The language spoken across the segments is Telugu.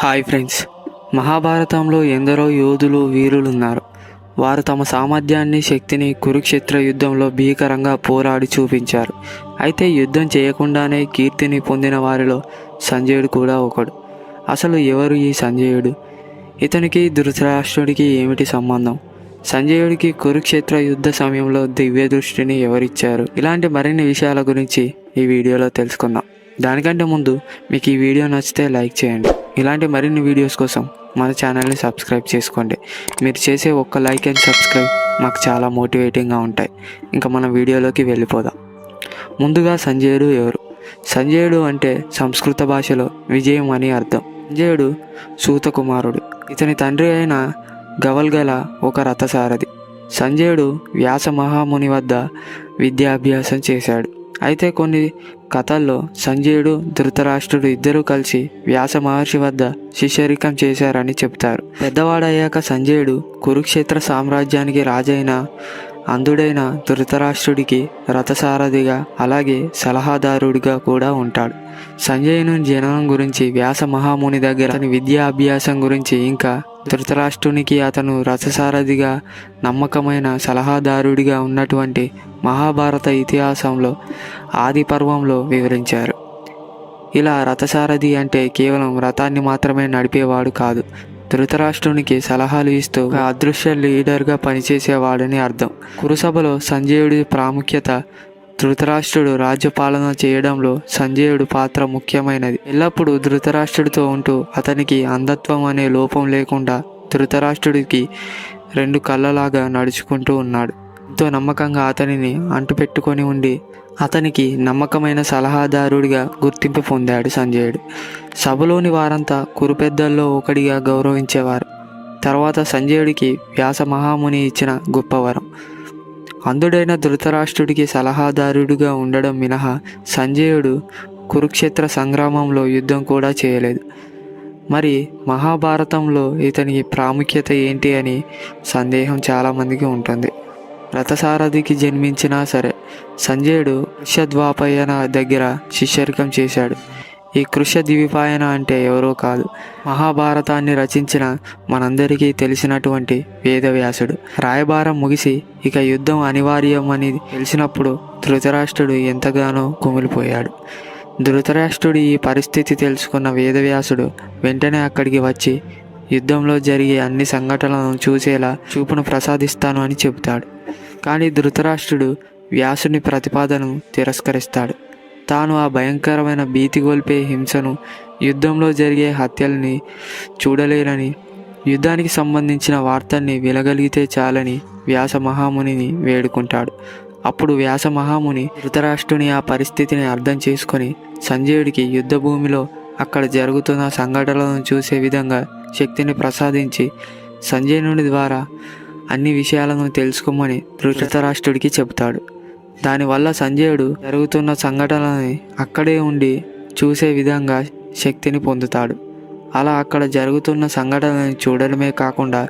Hi friends. మహాభారతంలో ఎందరో యోధులు వీరులు ఉన్నారు వారు తమ సామర్థ్యాన్ని శక్తిని కురుక్షేత్ర యుద్ధంలో భీకరంగా పోరాడి చూపించారు. అయితే యుద్ధం చేయకుండానే కీర్తిని పొందిన వారిలో సంజయుడు కూడా ఒకడు. అసలు ఎవరు ఈ సంజయుడు? ఇతనికి ధృతరాష్ట్రుడికి ఏమిటి సంబంధం? సంజయుడికి కురుక్షేత్ర యుద్ధ సమయంలో దివ్య దృష్టిని ఎవరిచ్చారు? ఇలాంటి మరిన్ని విషయాల గురించి ఈ వీడియోలో తెలుసుకుందాం. దానికంటే ముందు మీకు ఈ వీడియో నచ్చితే లైక్ చేయండి. ఇలాంటి మరిన్ని వీడియోస్ కోసం మన ఛానల్ని సబ్స్క్రైబ్ చేసుకోండి. మీరు చేసే ఒక్క లైక్ అండ్ సబ్స్క్రైబ్ మాకు చాలా మోటివేటింగ్గా ఉంటాయి. ఇంకా మన వీడియోలోకి వెళ్ళిపోదాం. ముందుగా సంజయుడు ఎవరు? సంజయుడు అంటే సంస్కృత భాషలో విజయం అని అర్థం. సంజయుడు సూతకుమారుడు. ఇతని తండ్రి అయిన గవల్గల ఒక రథసారథి. సంజయుడు వ్యాస మహాముని వద్ద విద్యాభ్యాసం చేశాడు. అయితే కొన్ని కథల్లో సంజయుడు ధృతరాష్ట్రుడు ఇద్దరూ కలిసి వ్యాస మహర్షి వద్ద శిష్యరికం చేశారని చెప్తారు పెద్దవాడయ్యాక సంజయుడు కురుక్షేత్ర సామ్రాజ్యానికి రాజైన అంధుడైన ధృతరాష్ట్రుడికి రథసారథిగా అలాగే సలహాదారుడిగా కూడా ఉంటాడు. సంజయుని జననం గురించి వ్యాస మహాముని దగ్గర అతని విద్యా అభ్యాసం గురించి ఇంకా ధృతరాష్ట్రునికి అతను రథసారథిగా నమ్మకమైన సలహాదారుడిగా ఉన్నటువంటి మహాభారత ఇతిహాసంలో ఆది పర్వంలో వివరించారు. ఇలా రథసారథి అంటే కేవలం రథాన్ని మాత్రమే నడిపేవాడు కాదు. ధృతరాష్ట్రునికి సలహాలు ఇస్తూ అదృశ్య లీడర్గా పనిచేసేవాడని అర్థం. కురుసభలో సంజయుడి ప్రాముఖ్యత ధృతరాష్ట్రుడు రాజ్యపాలన చేయడంలో సంజయుడు పాత్ర ముఖ్యమైనది. ఎల్లప్పుడూ ధృతరాష్ట్రుడితో ఉంటూ అతనికి అంధత్వం అనే లోపం లేకుండా ధృతరాష్ట్రుడికి రెండు కళ్ళలాగా నడుచుకుంటూ ఉన్నాడు. ఎంతో నమ్మకంగా అతనిని అంటుపెట్టుకొని ఉండి అతనికి నమ్మకమైన సలహాదారుడిగా గుర్తింపు పొందాడు సంజయుడు. సభలోని వారంతా కురుపెద్దల్లో ఒకడిగా గౌరవించేవారు. తర్వాత సంజయుడికి వ్యాస మహాముని ఇచ్చిన గొప్ప వరం. అంధుడైన ధృతరాష్ట్రుడికి సలహాదారుడిగా ఉండడం మినహా సంజయుడు కురుక్షేత్ర సంగ్రామంలో యుద్ధం కూడా చేయలేదు. మరి మహాభారతంలో ఇతనికి ప్రాముఖ్యత ఏంటి అని సందేహం చాలామందికి ఉంటుంది. రథసారథికి జన్మించినా సరే సంజయుడు కృష్యద్వాపయన దగ్గర శిష్యరికం చేశాడు. ఈ కృష్య దివిపాయన అంటే ఎవరో కాదు. మహాభారతాన్ని రచించిన మనందరికీ తెలిసినటువంటి వేదవ్యాసుడు. రాయబారం ముగిసి ఇక యుద్ధం అనివార్యం అని తెలిసినప్పుడు ధృతరాష్ట్రుడు ఎంతగానో కుమిలిపోయాడు. ధృతరాష్ట్రుడి ఈ పరిస్థితి తెలుసుకున్న వేదవ్యాసుడు వెంటనే అక్కడికి వచ్చి యుద్ధంలో జరిగే అన్ని సంఘటనలను చూసేలా చూపును ప్రసాదిస్తాను అని చెబుతాడు. కానీ ధృతరాష్ట్రుడు వ్యాసుని ప్రతిపాదనను తిరస్కరిస్తాడు. తాను ఆ భయంకరమైన భీతి గొల్పే హింసను యుద్ధంలో జరిగే హత్యల్ని చూడలేనని యుద్ధానికి సంబంధించిన వార్తల్ని వినగలిగితే చాలని వ్యాస మహామునిని వేడుకుంటాడు. అప్పుడు వ్యాస మహాముని ధృతరాష్ట్రుని ఆ పరిస్థితిని అర్థం చేసుకొని సంజయుడికి యుద్ధ భూమిలో అక్కడ జరుగుతున్న సంఘటనలను చూసే విధంగా శక్తిని ప్రసాదించి సంజయుని ద్వారా అన్ని విషయాలను తెలుసుకోమని ధృతరాష్ట్రుడికి చెబుతాడు. దానివల్ల సంజయుడు జరుగుతున్న సంఘటనలని అక్కడే ఉండి చూసే విధంగా శక్తిని పొందుతాడు. అలా అక్కడ జరుగుతున్న సంఘటనని చూడడమే కాకుండా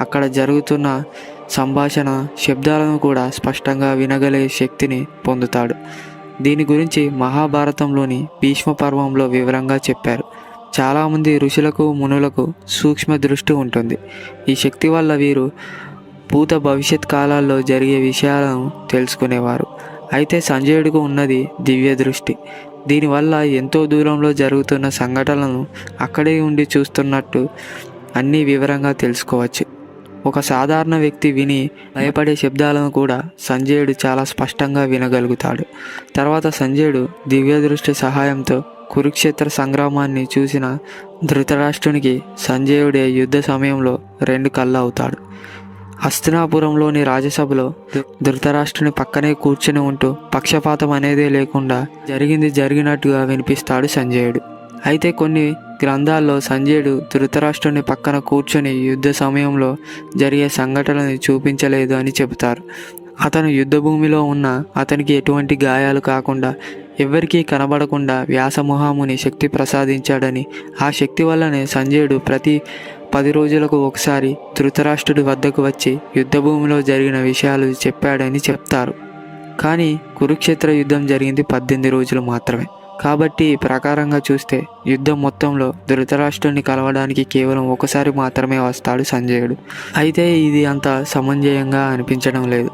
అక్కడ జరుగుతున్న సంభాషణ శబ్దాలను కూడా స్పష్టంగా వినగలే శక్తిని పొందుతాడు. దీని గురించి మహాభారతంలోని భీష్మ పర్వంలో వివరంగా చెప్పారు. చాలామంది ఋషులకు మునులకు సూక్ష్మ దృష్టి ఉంటుంది. ఈ శక్తి వల్ల వీరు భూత భవిష్యత్ కాలాల్లో జరిగే విషయాలను తెలుసుకునేవారు. అయితే సంజయుడికి ఉన్నది దివ్య దృష్టి. దీనివల్ల ఎంతో దూరంలో జరుగుతున్న సంఘటనలను అక్కడే ఉండి చూస్తున్నట్టు అన్నీ వివరంగా తెలుసుకోవచ్చు. ఒక సాధారణ వ్యక్తి విని భయపడే శబ్దాలను కూడా సంజయుడు చాలా స్పష్టంగా వినగలుగుతాడు. తర్వాత సంజయుడు దివ్య దృష్టి సహాయంతో కురుక్షేత్ర సంగ్రామాన్ని చూసిన ధృతరాష్ట్రునికి సంజయుడే యుద్ధ సమయంలో రెండు కళ్ళు అవుతాడు. హస్తినాపురంలోని రాజ్యసభలో ధృతరాష్ట్రుని పక్కనే కూర్చుని ఉంటూ పక్షపాతం అనేదే లేకుండా జరిగింది జరిగినట్టుగా వినిపిస్తాడు సంజయుడు. అయితే కొన్ని గ్రంథాల్లో సంజయుడు ధృతరాష్ట్రుని పక్కన కూర్చొని యుద్ధ సమయంలో జరిగే సంఘటనని చూపించలేదు అని చెబుతారు. అతను యుద్ధభూమిలో ఉన్న అతనికి ఎటువంటి గాయాలు కాకుండా ఎవరికీ కనబడకుండా వ్యాసమొహాముని శక్తి ప్రసాదించాడని ఆ శక్తి వల్లనే సంజయుడు ప్రతి పది రోజులకు ఒకసారి ధృతరాష్ట్రుడి వద్దకు వచ్చి యుద్ధభూమిలో జరిగిన విషయాలు చెప్పాడని చెప్తారు. కానీ కురుక్షేత్ర యుద్ధం జరిగింది పద్దెనిమిది రోజులు మాత్రమే. కాబట్టి ఈ ప్రకారంగా చూస్తే యుద్ధం మొత్తంలో ధృతరాష్ట్రుని కలవడానికి కేవలం ఒకసారి మాత్రమే వస్తాడు సంజయుడు. అయితే ఇది అంత సమంజయంగా అనిపించడం లేదు.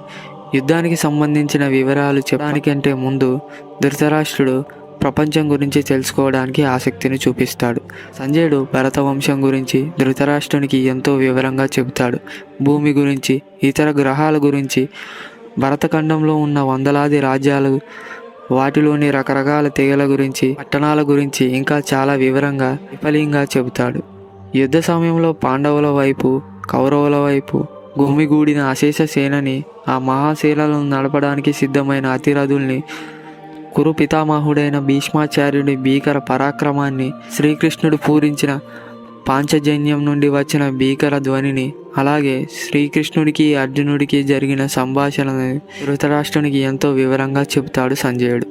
యుద్ధానికి సంబంధించిన వివరాలు చెప్పడానికంటే ముందు ధృతరాష్ట్రుడు ప్రపంచం గురించి తెలుసుకోవడానికి ఆసక్తిని చూపిస్తాడు. సంజయుడు భరత వంశం గురించి ధృతరాష్ట్రునికి ఎంతో వివరంగా చెబుతాడు. భూమి గురించి ఇతర గ్రహాల గురించి భరతఖండంలో ఉన్న వందలాది రాజ్యాలు వాటిలోని రకరకాల తెగల గురించి పట్టణాల గురించి ఇంకా చాలా వివరంగా విఫలీయంగా చెబుతాడు. యుద్ధ సమయంలో పాండవుల వైపు కౌరవుల వైపు గుమ్మిగూడిన అశేష సేనని ఆ మహాశీలను నడపడానికి సిద్ధమైన అతిరథుల్ని కురు పితామహుడైన భీష్మాచార్యుడి భీకర పరాక్రమాన్ని శ్రీకృష్ణుడు పూరించిన పాంచజన్యం నుండి వచ్చిన భీకర ధ్వనిని అలాగే శ్రీకృష్ణుడికి అర్జునుడికి జరిగిన సంభాషణని ధృతరాష్ట్రునికి ఎంతో వివరంగా చెబుతాడు సంజయుడు.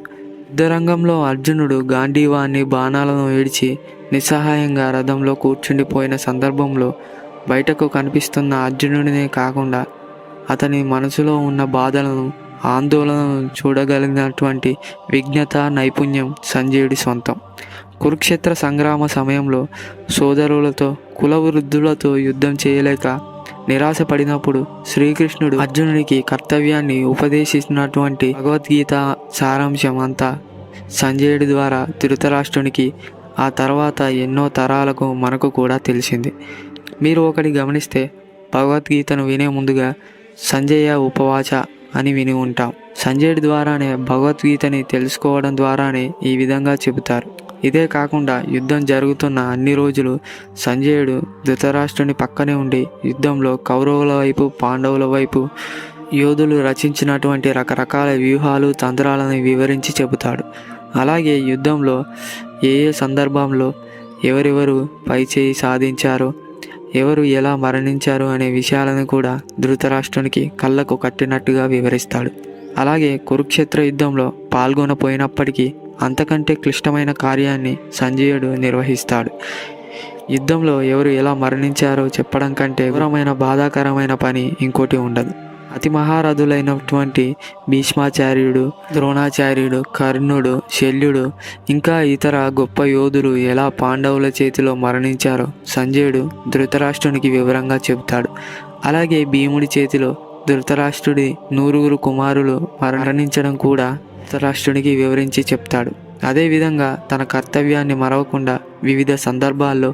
యుద్ధరంగంలో అర్జునుడు గాంధీవాన్ని బాణాలను విడిచి నిస్సహాయంగా రథంలో కూర్చుండిపోయిన సందర్భంలో బయటకు కనిపిస్తున్న అర్జునుడినే కాకుండా అతని మనసులో ఉన్న బాధలను ఆందోళనను చూడగలిగినటువంటి విజ్ఞత నైపుణ్యం సంజయుడి సొంతం. కురుక్షేత్ర సంగ్రామ సమయంలో సోదరులతో కుల వృద్ధులతో యుద్ధం చేయలేక నిరాశపడినప్పుడు శ్రీకృష్ణుడు అర్జునుడికి కర్తవ్యాన్ని ఉపదేశించినటువంటి భగవద్గీత సారాంశం అంతా సంజయుడి ద్వారా ధృతరాష్ట్రునికి ఆ తర్వాత ఎన్నో తరాలకు మనకు కూడా తెలిసింది. మీరు ఒకటి గమనిస్తే భగవద్గీతను వినే ముందుగా సంజయ ఉపవాచ అని విని ఉంటాం. సంజయుడి ద్వారానే భగవద్గీతని తెలుసుకోవడం ద్వారానే ఈ విధంగా చెబుతారు. ఇదే కాకుండా యుద్ధం జరుగుతున్న అన్ని రోజులు సంజయుడు ధృతరాష్ట్రుని పక్కనే ఉండి యుద్ధంలో కౌరవుల వైపు పాండవుల వైపు యోధులు రచించినటువంటి రకరకాల వ్యూహాలు తంత్రాలను వివరించి చెబుతాడు. అలాగే యుద్ధంలో ఏ ఏ సందర్భంలో ఎవరెవరు పైచేయి సాధించారో ఎవరు ఎలా మరణించారు అనే విషయాలను కూడా ధృతరాష్ట్రునికి కళ్ళకు కట్టినట్టుగా వివరిస్తాడు. అలాగే కురుక్షేత్ర యుద్ధంలో పాల్గొనపోయినప్పటికీ అంతకంటే క్లిష్టమైన కార్యాన్ని సంజయుడు నిర్వహిస్తాడు. యుద్ధంలో ఎవరు ఎలా మరణించారో చెప్పడం కంటే ఘోరమైన బాధాకరమైన పని ఇంకోటి ఉండదు. అతి మహారథులైనటువంటి భీష్మాచార్యుడు ద్రోణాచార్యుడు కర్ణుడు శల్యుడు ఇంకా ఇతర గొప్ప యోధులు ఎలా పాండవుల చేతిలో మరణించారో సంజయుడు ధృతరాష్ట్రునికి వివరంగా చెబుతాడు. అలాగే భీముడి చేతిలో ధృతరాష్ట్రుడి నూరుగురు కుమారులు మరణించడం కూడా ధృతరాష్ట్రునికి వివరించి చెప్తాడు. అదేవిధంగా తన కర్తవ్యాన్ని మరవకుండా వివిధ సందర్భాల్లో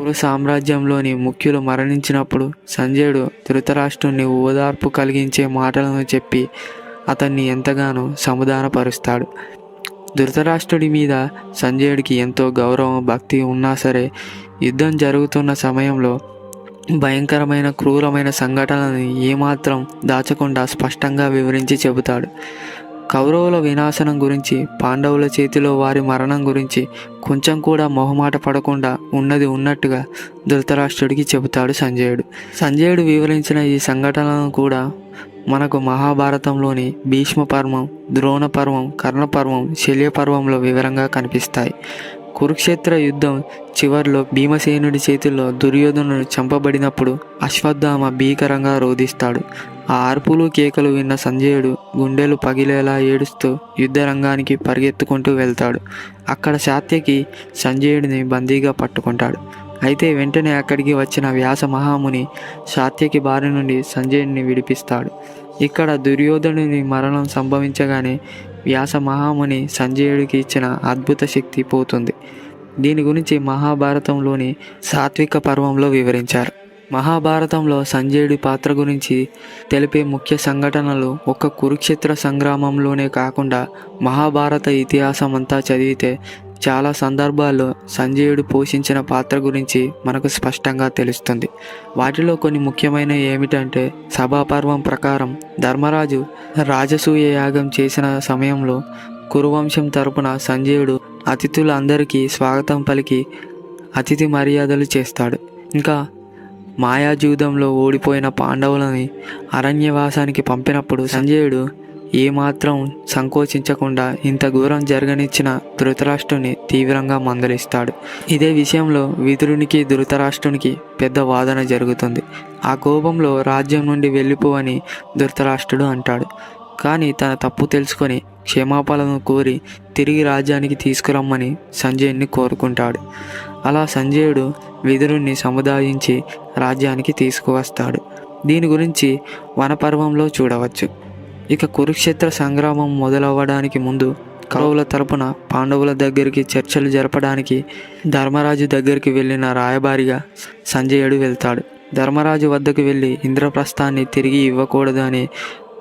కురు సామ్రాజ్యంలోని ముఖ్యులు మరణించినప్పుడు సంజయుడు ధృతరాష్ట్రుని ఓదార్పు కలిగించే మాటలను చెప్పి అతన్ని ఎంతగానో సముదానపరుస్తాడు ధృతరాష్ట్రుడి మీద సంజయుడికి ఎంతో గౌరవం భక్తి ఉన్నా సరే యుద్ధం జరుగుతున్న సమయంలో భయంకరమైన క్రూరమైన సంఘటనలను ఏమాత్రం దాచకుండా స్పష్టంగా వివరించి చెబుతాడు. కౌరవుల వినాశనం గురించి పాండవుల చేతిలో వారి మరణం గురించి కొంచెం కూడా మొహమాట పడకుండా ఉన్నది ఉన్నట్టుగా ధృతరాష్ట్రుడికి చెబుతాడు సంజయుడు. సంజయుడు వివరించిన ఈ సంఘటనలను కూడా మనకు మహాభారతంలోని భీష్మ పర్వం ద్రోణ పర్వం కర్ణ పర్వం శల్య పర్వంలో వివరంగా కనిపిస్తాయి. కురుక్షేత్ర యుద్ధం చివర్లో భీమసేనుడి చేతుల్లో దుర్యోధనుడు చంపబడినప్పుడు అశ్వత్థామ భీకరంగా రోధిస్తాడు. ఆ అరుపులు కేకలు విన్న సంజయుడు గుండెలు పగిలేలా ఏడుస్తూ యుద్ధరంగానికి పరిగెత్తుకుంటూ వెళ్తాడు. అక్కడ శాత్యకి సంజయుడిని బందీగా పట్టుకుంటాడు. అయితే వెంటనే అక్కడికి వచ్చిన వ్యాస మహాముని శాత్యకి బారి నుండి సంజయుడిని విడిపిస్తాడు. ఇక్కడ దుర్యోధనుని మరణం సంభవించగానే వ్యాస మహాముని సంజయుడికి ఇచ్చిన అద్భుత శక్తి పోతుంది. దీని గురించి మహాభారతంలోని సాత్విక పర్వంలో వివరించారు. మహాభారతంలో సంజయుడి పాత్ర గురించి తెలిపే ముఖ్య సంఘటనలు ఒక కురుక్షేత్ర సంగ్రామంలోనే కాకుండా మహాభారత ఇతిహాసం అంతా చదివితే చాలా సందర్భాల్లో సంజయుడు పోషించిన పాత్ర గురించి మనకు స్పష్టంగా తెలుస్తుంది. వాటిలో కొన్ని ముఖ్యమైన ఏమిటంటే సభాపర్వం ప్రకారం ధర్మరాజు రాజసూయ యాగం చేసిన సమయంలో కురువంశం తరపున సంజయుడు అతిథులందరికీ స్వాగతం పలికి అతిథి మర్యాదలు చేస్తాడు. ఇంకా మాయాజూదంలో ఓడిపోయిన పాండవులని అరణ్యవాసానికి పంపినప్పుడు సంజయుడు ఏమాత్రం సంకోచించకుండా ఇంత ఘోరం జరగనిచ్చిన ధృతరాష్ట్రుని తీవ్రంగా మందలిస్తాడు. ఇదే విషయంలో విదురునికి ధృతరాష్ట్రునికి పెద్ద వాదన జరుగుతుంది. ఆ కోపంలో రాజ్యం నుండి వెళ్ళిపోవని ధృతరాష్ట్రుడు అంటాడు. కానీ తన తప్పు తెలుసుకొని క్షమాపణను కోరి తిరిగి రాజ్యానికి తీసుకురమ్మని సంజయుడిని కోరుకుంటాడు. అలా సంజయుడు విదురుణ్ణి సముదాయించి రాజ్యానికి తీసుకువస్తాడు. దీని గురించి వనపర్వంలో చూడవచ్చు. ఇక కురుక్షేత్ర సంగ్రామం మొదలవ్వడానికి ముందు కౌరవుల తరపున పాండవుల దగ్గరికి చర్చలు జరపడానికి ధర్మరాజు దగ్గరికి వెళ్ళిన రాయబారిగా సంజయుడు వెళ్తాడు. ధర్మరాజు వద్దకు వెళ్ళి ఇంద్రప్రస్థాన్ని తిరిగి ఇవ్వకూడదు అనే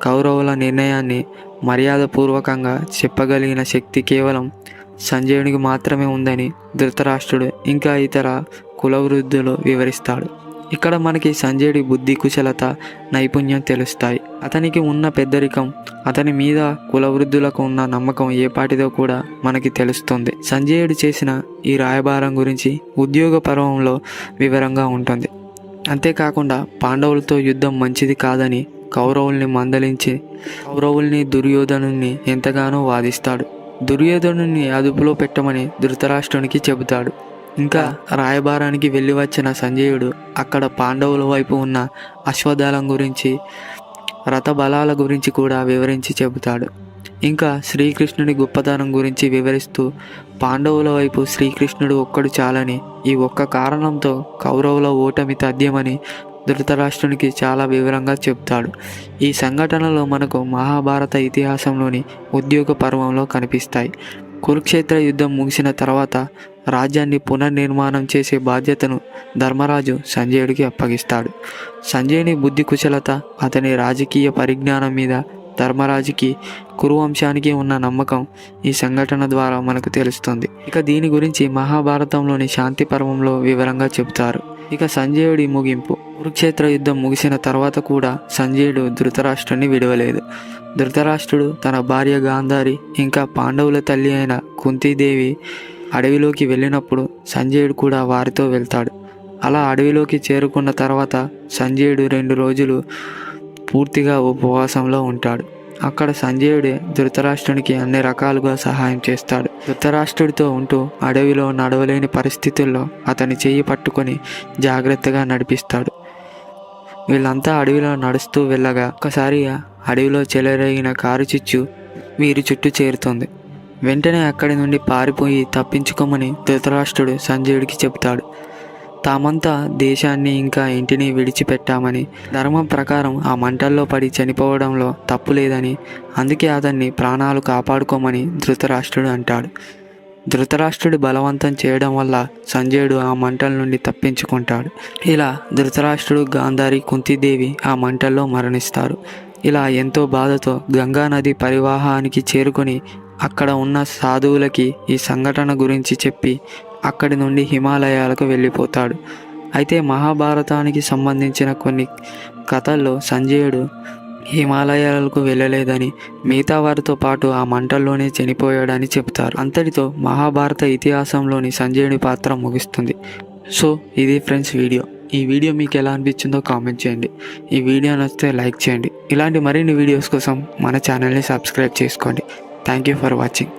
కౌరవుల నిర్ణయాన్ని మర్యాదపూర్వకంగా చెప్పగలిగిన శక్తి కేవలం సంజయునికి మాత్రమే ఉందని ధృతరాష్ట్రుడు ఇంకా ఇతర కులవృద్ధులు వివరిస్తాడు. ఇక్కడ మనకి సంజయుడి బుద్ధి కుశలత నైపుణ్యం తెలుస్తాయి. అతనికి ఉన్న పెద్దరికం అతని మీద కులవృద్ధులకు ఉన్న నమ్మకం ఏపాటిదో కూడా మనకి తెలుస్తుంది. సంజయుడు చేసిన ఈ రాయబారం గురించి ఉద్యోగ పర్వంలో వివరంగా ఉంటుంది. అంతేకాకుండా పాండవులతో యుద్ధం మంచిది కాదని కౌరవుల్ని మందలించి కౌరవుల్ని దుర్యోధనుని ఎంతగానో వాదిస్తాడు. దుర్యోధనుని అదుపులో పెట్టమని ధృతరాష్ట్రునికి చెబుతాడు. ఇంకా రాయబారానికి వెళ్ళి వచ్చిన సంజయుడు అక్కడ పాండవుల వైపు ఉన్న అశ్వదళం గురించి రథబలాల గురించి కూడా వివరించి చెబుతాడు. ఇంకా శ్రీకృష్ణుని గొప్పతనం గురించి వివరిస్తూ పాండవుల వైపు శ్రీకృష్ణుడు ఒక్కడు చాలని ఈ ఒక్క కారణంతో కౌరవుల ఓటమి తథ్యమని ధృతరాష్ట్రునికి చాలా వివరంగా చెప్తాడు ఈ సంఘటనలు మనకు మహాభారత ఇతిహాసంలోని ఉద్యోగ పర్వంలో కనిపిస్తాయి. కురుక్షేత్ర యుద్ధం ముగిసిన తర్వాత రాజ్యాన్ని పునర్నిర్మాణం చేసే బాధ్యతను ధర్మరాజు సంజయుడికి అప్పగిస్తాడు. సంజయుని బుద్ధి కుశలత అతని రాజకీయ పరిజ్ఞానం మీద ధర్మరాజుకి కురువంశానికి ఉన్న నమ్మకం ఈ సంఘటన ద్వారా మనకు తెలుస్తుంది. ఇక దీని గురించి మహాభారతంలోని శాంతి పర్వంలో వివరంగా చెబుతారు. ఇక సంజయుడి ముగింపు. కురుక్షేత్ర యుద్ధం ముగిసిన తర్వాత కూడా సంజయుడు ధృతరాష్ట్రాన్ని విడవలేదు. ధృతరాష్ట్రుడు తన భార్య గాంధారి ఇంకా పాండవుల తల్లి అయిన కుంతీదేవి అడవిలోకి వెళ్ళినప్పుడు సంజయుడు కూడా వారితో వెళ్తాడు. అలా అడవిలోకి చేరుకున్న తర్వాత సంజయుడు రెండు రోజులు పూర్తిగా ఉపవాసంలో ఉంటాడు. అక్కడ సంజయుడే ధృతరాష్ట్రునికి అన్ని రకాలుగా సహాయం చేస్తాడు. ధృతరాష్ట్రుడితో ఉంటూ అడవిలో నడవలేని పరిస్థితుల్లో అతని చెయ్యి పట్టుకొని జాగ్రత్తగా నడిపిస్తాడు. వీళ్ళంతా అడవిలో నడుస్తూ వెళ్ళగా ఒకసారి అడవిలో చెలరేగిన కారు చిచ్చు వీరి చుట్టూ చేరుతుంది. వెంటనే అక్కడి నుండి పారిపోయి తప్పించుకోమని ధృతరాష్ట్రుడు సంజయుడికి చెబుతాడు. తామంతా దేశాన్ని ఇంకా ఇంటిని విడిచిపెట్టామని ధర్మం ప్రకారం ఆ మంటల్లో పడి చనిపోవడంలో తప్పు లేదని అందుకే అతన్ని ప్రాణాలు కాపాడుకోమని ధృతరాష్ట్రుడు అంటాడు. ధృతరాష్ట్రుడు బలవంతం చేయడం వల్ల సంజయుడు ఆ మంటల నుండి తప్పించుకుంటాడు. ఇలా ధృతరాష్ట్రుడు గాంధారి కుంతిదేవి ఆ మంటల్లో మరణిస్తారు. ఇలా ఎంతో బాధతో గంగా నది పరివాహానికి చేరుకొని అక్కడ ఉన్న సాధువులకి ఈ సంఘటన గురించి చెప్పి అక్కడి నుండి హిమాలయాలకు వెళ్ళిపోతాడు. అయితే మహాభారతానికి సంబంధించిన కొన్ని కథల్లో సంజయుడు హిమాలయాలకు వెళ్ళలేదని మిగతా వారితో పాటు ఆ మంటల్లోనే చనిపోయాడని చెప్తారు అంతటితో మహాభారత ఇతిహాసంలోని సంజయుని పాత్ర ముగుస్తుంది. సో ఇది ఫ్రెండ్స్ వీడియో. ఈ వీడియో మీకు ఎలా అనిపించిందో కామెంట్ చేయండి. ఈ వీడియో నచ్చితే లైక్ చేయండి. ఇలాంటి మరిన్ని వీడియోస్ కోసం మన ఛానల్ని సబ్స్క్రైబ్ చేసుకోండి. Thank you for watching.